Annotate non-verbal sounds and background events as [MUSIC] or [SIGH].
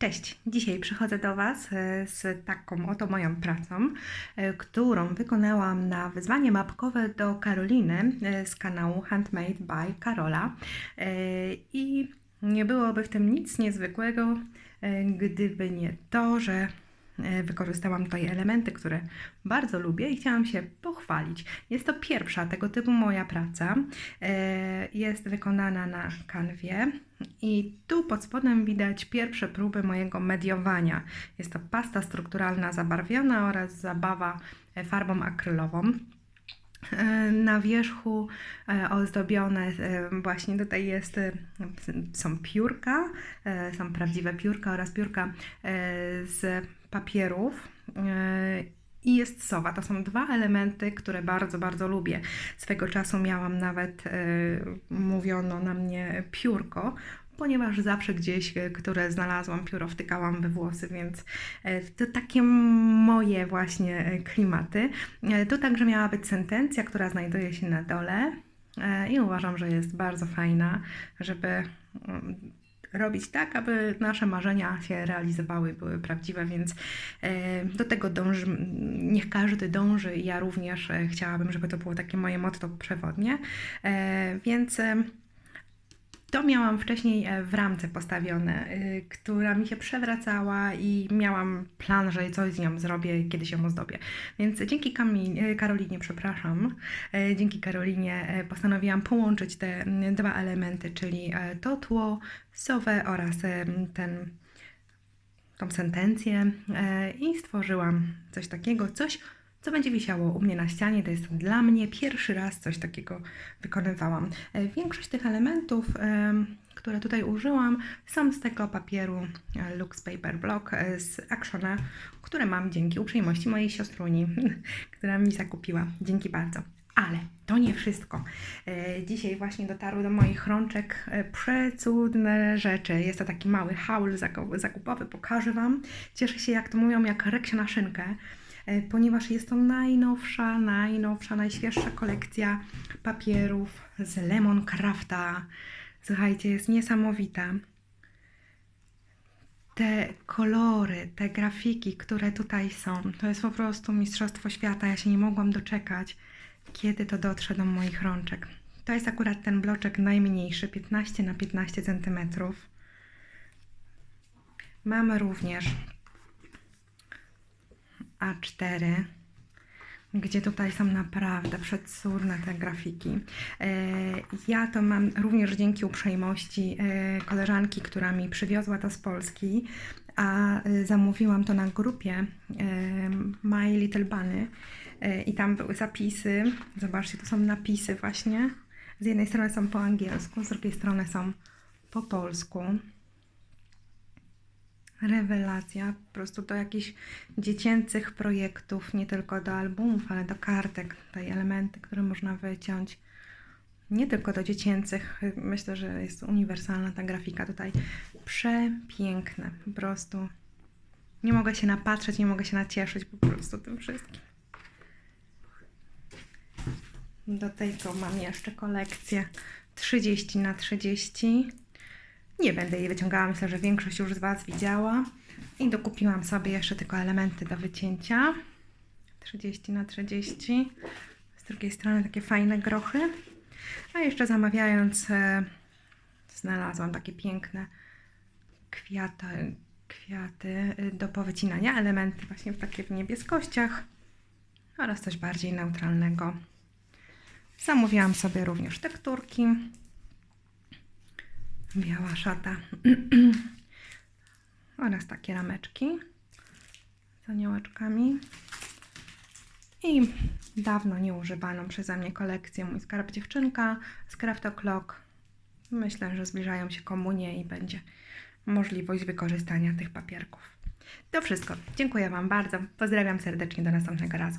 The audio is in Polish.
Cześć, dzisiaj przychodzę do Was e, z taką oto moją pracą, e, którą wykonałam na wyzwanie mapkowe do Karoliny e, z kanału Handmade by Karola. I nie byłoby w tym nic niezwykłego, gdyby nie to, że wykorzystałam tutaj elementy, które bardzo lubię i chciałam się pochwalić. Jest to pierwsza tego typu moja praca. E, Jest wykonana na kanwie i tu pod spodem widać pierwsze próby mojego mediowania. Jest to pasta strukturalna zabarwiona oraz zabawa e, farbą akrylową. E, Na wierzchu e, ozdobione e, właśnie tutaj jest, e, są piórka, e, są prawdziwe piórka oraz piórka e, z papierów. e, I jest sowa. To są dwa elementy, które bardzo, bardzo lubię. Swego czasu miałam nawet, e, mówiono na mnie piórko, ponieważ zawsze gdzieś, e, które znalazłam pióro, wtykałam we włosy, więc to takie moje właśnie klimaty. Tu także miała być sentencja, która znajduje się na dole i uważam, że jest bardzo fajna, żeby mm, robić tak, aby nasze marzenia się realizowały, były prawdziwe, więc e, do tego dąży, niech każdy dąży ja również e, chciałabym, żeby to było takie moje motto przewodnie, E, więc to miałam wcześniej e, w ramce postawione, y, która mi się przewracała i miałam plan, że coś z nią zrobię, kiedyś ją ozdobię. Więc dzięki Kami- e, Karolinie, przepraszam, e, dzięki Karolinie e, postanowiłam połączyć te mm, dwa elementy, czyli e, to tło, sowę oraz ten, tą sentencję i stworzyłam coś takiego, coś, co będzie wisiało u mnie na ścianie. To jest dla mnie pierwszy raz coś takiego wykonywałam. E, Większość tych elementów, em, które tutaj użyłam, są z tego papieru e, Lux Paper Block e, z Actiona, które mam dzięki uprzejmości mojej siostruni, [LAUGHS] która mi zakupiła. Dzięki bardzo. Ale to nie wszystko. E, Dzisiaj właśnie dotarły do moich rączek e, przecudne rzeczy. Jest to taki mały haul zaku- zakupowy. Pokażę Wam. Cieszę się, jak to mówią, jak reksia na szynkę e, ponieważ jest to najnowsza, najnowsza, najświeższa kolekcja papierów z Lemon Crafta. Słuchajcie, jest niesamowita. Te kolory, te grafiki, które tutaj są, to jest po prostu mistrzostwo świata. Ja się nie mogłam doczekać, kiedy to dotrze do moich rączek. To jest akurat ten bloczek najmniejszy, 15 na 15 cm. Mamy również a4, gdzie tutaj są naprawdę przecudne te grafiki. E, Ja to mam również dzięki uprzejmości e, koleżanki, która mi przywiozła to z Polski, a e, zamówiłam to na grupie My Little Bunny i tam były zapisy. Zobaczcie, to są napisy właśnie. Z jednej strony są po angielsku, z drugiej strony są po polsku. Rewelacja, po prostu do jakichś dziecięcych projektów, nie tylko do albumów, ale do kartek, tutaj elementy, które można wyciąć. Nie tylko do dziecięcych, myślę, że jest uniwersalna ta grafika tutaj. Przepiękne, po prostu. Nie mogę się napatrzeć, nie mogę się nacieszyć po prostu tym wszystkim. Do tego mam jeszcze kolekcję 30 na 30 nie będę jej wyciągała, myślę, że większość już z Was widziała. I dokupiłam sobie jeszcze tylko elementy do wycięcia. 30 na 30. Z drugiej strony takie fajne grochy. A jeszcze zamawiając e, znalazłam takie piękne kwiaty, kwiaty y, do powycinania. Elementy właśnie w takie w niebieskościach oraz coś bardziej neutralnego. Zamówiłam sobie również tekturki. Biała szata. [CLEARS THROAT] oraz takie rameczki z aniołeczkami. I dawno nieużywaną przeze mnie kolekcję Mój skarb dziewczynka z Craft O'Clock. Myślę, że zbliżają się komunie i będzie możliwość wykorzystania tych papierków. To wszystko. Dziękuję Wam bardzo. Pozdrawiam serdecznie. Do następnego razu.